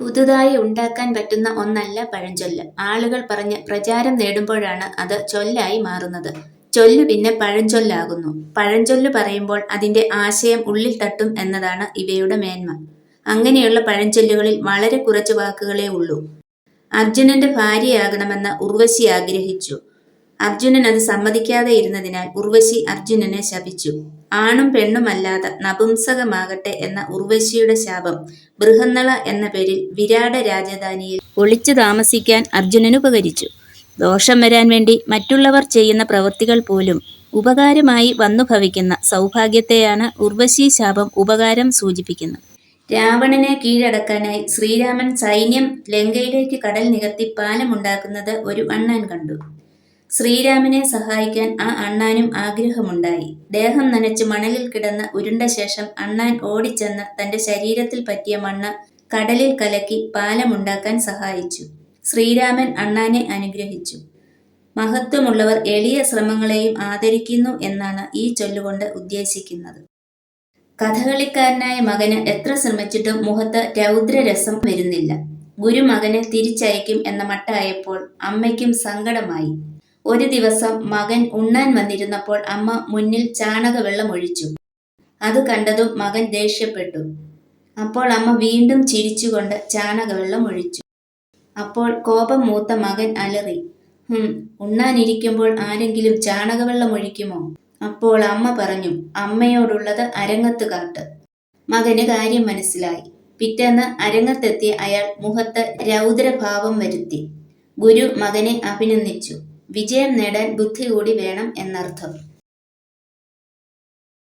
പുതുതായി ഉണ്ടാക്കാൻ പറ്റുന്ന ഒന്നല്ല പഴഞ്ചൊല്ല്. ആളുകൾ പറഞ്ഞ് പ്രചാരം നേടുമ്പോഴാണ് അത് ചൊല്ലായി മാറുന്നത്. ചൊല്ല് പിന്നെ പഴഞ്ചൊല്ലാകുന്നു. പഴഞ്ചൊല്ല് പറയുമ്പോൾ അതിന്റെ ആശയം ഉള്ളിൽ തട്ടും എന്നതാണ് ഇവയുടെ മേന്മ. അങ്ങനെയുള്ള പഴഞ്ചൊല്ലുകളിൽ വളരെ കുറച്ച് വാക്കുകളേ ഉള്ളൂ. അർജുനന്റെ ഭാര്യയാകണമെന്ന് ഉർവശി ആഗ്രഹിച്ചു. അർജുനൻ അത് സമ്മതിക്കാതെ ഇരുന്നതിനാൽ ഉർവശി അർജുനനെ ശപിച്ചു. ആണും പെണ്ണുമല്ലാതെ നപുംസകമാകട്ടെ എന്ന ഉർവശിയുടെ ശാപം ബൃഹന്നള എന്ന പേരിൽ വിരാട രാജധാനിയിൽ ഒളിച്ചു താമസിക്കാൻ അർജുനന് ഉപകരിച്ചു. ദോഷം വരാൻ വേണ്ടി മറ്റുള്ളവർ ചെയ്യുന്ന പ്രവൃത്തികൾ പോലും ഉപകാരമായി വന്നു ഭവിക്കുന്ന സൗഭാഗ്യത്തെയാണ് ഉർവശി ശാപം ഉപകാരം സൂചിപ്പിക്കുന്നത്. രാവണനെ കീഴടക്കാനായി ശ്രീരാമൻ സൈന്യം ലങ്കയിലേക്ക് കടൽ നികത്തി പാലമുണ്ടാക്കുന്നത് ഒരു അണ്ണൻ കണ്ടു. ശ്രീരാമനെ സഹായിക്കാൻ ആ അണ്ണാനും ആഗ്രഹമുണ്ടായി. ദേഹം നനച്ച് മണലിൽ കിടന്ന് ഉരുണ്ട ശേഷം അണ്ണാൻ ഓടിച്ചെന്ന് തന്റെ ശരീരത്തിൽ പറ്റിയ മണ്ണ് കടലിൽ കലക്കി പാലമുണ്ടാക്കാൻ സഹായിച്ചു. ശ്രീരാമൻ അണ്ണാനെ അനുഗ്രഹിച്ചു. മഹത്വമുള്ളവർ എളിയ ശ്രമങ്ങളെയും ആദരിക്കുന്നു എന്നാണ് ഈ ചൊല്ലുകൊണ്ട് ഉദ്ദേശിക്കുന്നത്. കഥകളിക്കാരനായ മകന് എത്ര ശ്രമിച്ചിട്ടും മുഖത്ത് രൗദ്രരസം വരുന്നില്ല. ഗുരു മകനെ തിരിച്ചയക്കും എന്ന മട്ടായപ്പോൾ അമ്മയ്ക്കും സങ്കടമായി. ഒരു ദിവസം മകൻ ഉണ്ണാൻ വന്നിരുന്നപ്പോൾ അമ്മ മുന്നിൽ ചാണകവെള്ളം ഒഴിച്ചു. അത് കണ്ടതും മകൻ ദേഷ്യപ്പെട്ടു. അപ്പോൾ അമ്മ വീണ്ടും ചിരിച്ചുകൊണ്ട് ചാണകവെള്ളം ഒഴിച്ചു. അപ്പോൾ കോപം മൂത്ത മകൻ അലറി ഹും ഉണ്ണാനിരിക്കുമ്പോൾ ആരെങ്കിലും ചാണകവെള്ളം ഒഴിക്കുമോ? അപ്പോൾ അമ്മ പറഞ്ഞു അമ്മയോടുള്ളത് അരങ്ങത്ത് കാട്ട്. മകന് കാര്യം മനസ്സിലായി. പിറ്റേന്ന് അരങ്ങത്തെത്തിയ അയാൾ മുഖത്ത് രൗദ്രഭാവം വരുത്തി. ഗുരു മകനെ അഭിനന്ദിച്ചു. വിജയം നേടാൻ ബുദ്ധി കൂടി വേണം എന്നർത്ഥം.